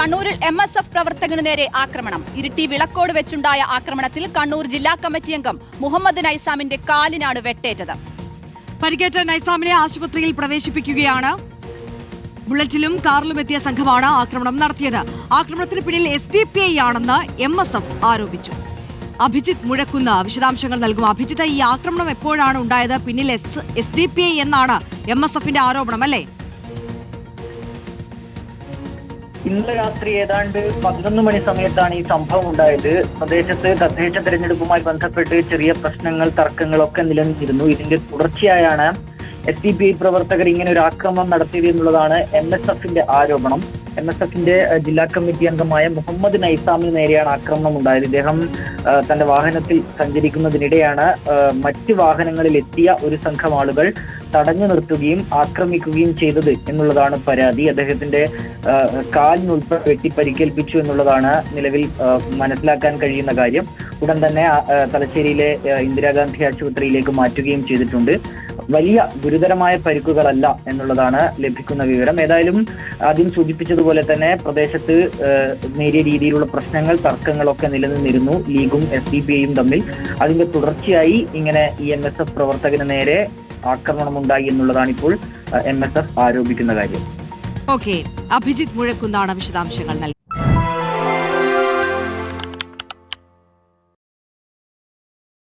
കണ്ണൂരിൽ M S F പ്രവർത്തകനു നേരെ ആക്രമണം. ഇരിട്ടി വിളക്കോട് വെച്ചുണ്ടായ ആക്രമണത്തിൽ കണ്ണൂർ ജില്ലാ കമ്മിറ്റി അംഗം മുഹമ്മദ് നൈസാമിന്റെ കാലിനാണ് വെട്ടേറ്റത്. പരിക്കേറ്റ നൈസാമിനെ ആശുപത്രിയിൽ പ്രവേശിപ്പിക്കുകയാണ്. ബുള്ളറ്റിലും കാറിലും എത്തിയ സംഘമാണ് ആക്രമണം നടത്തിയത്. ആക്രമണത്തിന് പിന്നിൽ എസ് ഡി പി ഐ ആണെന്ന് എം എസ് എഫ് ആരോപിച്ചു. അഭിജിത്ത് മുഴക്കുന്ന വിശദാംശങ്ങൾ നൽകും. അഭിജിത്ത് ഈ ആക്രമണം എപ്പോഴാണ് ഉണ്ടായത്? പിന്നിൽ S S D P I എന്നാണ് എം എസ് എഫിന്റെ ആരോപണം അല്ലേ? ഇന്ന് രാത്രി ഏതാണ്ട് പതിനൊന്ന് മണി സമയത്താണ് ഈ സംഭവം ഉണ്ടായത്. പ്രദേശത്ത് തദ്ദേശ തെരഞ്ഞെടുപ്പുമായി ബന്ധപ്പെട്ട് ചെറിയ പ്രശ്നങ്ങൾ തർക്കങ്ങളൊക്കെ നിലനിന്നിരുന്നു. ഇതിന്റെ തുടർച്ചയായാണ് എസ് ഡി പി പ്രവർത്തകർ ഇങ്ങനെ ഒരു ആക്രമണം നടത്തിയത് എന്നുള്ളതാണ് എം എസ് എഫിന്റെ ആരോപണം. എം എസ് എഫിന്റെ ജില്ലാ കമ്മിറ്റി അംഗമായ മുഹമ്മദ് നൈസാമിന് നേരെയാണ് ആക്രമണം ഉണ്ടായത്. ഇദ്ദേഹം തന്റെ വാഹനത്തിൽ സഞ്ചരിക്കുന്നതിനിടെയാണ് മറ്റ് വാഹനങ്ങളിൽ എത്തിയ ഒരു സംഘം ആളുകൾ തടഞ്ഞു നിർത്തുകയും ആക്രമിക്കുകയും ചെയ്തത് എന്നുള്ളതാണ് പരാതി. അദ്ദേഹത്തിന്റെ കാലിനുൾപ്പെ വെട്ടി പരിക്കേൽപ്പിച്ചു എന്നുള്ളതാണ് നിലവിൽ മനസ്സിലാക്കാൻ കഴിയുന്ന കാര്യം. ഉടൻ തന്നെ തലശ്ശേരിയിലെ ഇന്ദിരാഗാന്ധി ആശുപത്രിയിലേക്ക് മാറ്റുകയും ചെയ്തിട്ടുണ്ട്. വലിയ ഗുരുതരമായ പരിക്കുകളല്ല എന്നുള്ളതാണ് ലഭിക്കുന്ന വിവരം. ഏതായാലും ആദ്യം സൂചിപ്പിച്ചതുപോലെ തന്നെ പ്രദേശത്ത് നേരിയ രീതിയിലുള്ള പ്രശ്നങ്ങൾ തർക്കങ്ങളൊക്കെ നിലനിന്നിരുന്നു. ലീഗും എസ് ഡി പി ഐയും തമ്മിൽ. അതിന്റെ തുടർച്ചയായി ഇങ്ങനെ ഈ എം എസ് എഫ് പ്രവർത്തകന് നേരെ ആക്രമണമുണ്ടായി എന്നുള്ളതാണ് ഇപ്പോൾ എം എസ് എഫ് ആരോപിക്കുന്ന കാര്യം. ഓക്കെ. അഭിജിത് മുഴക്കുന്നാണ് വിശദാംശങ്ങൾ നൽകി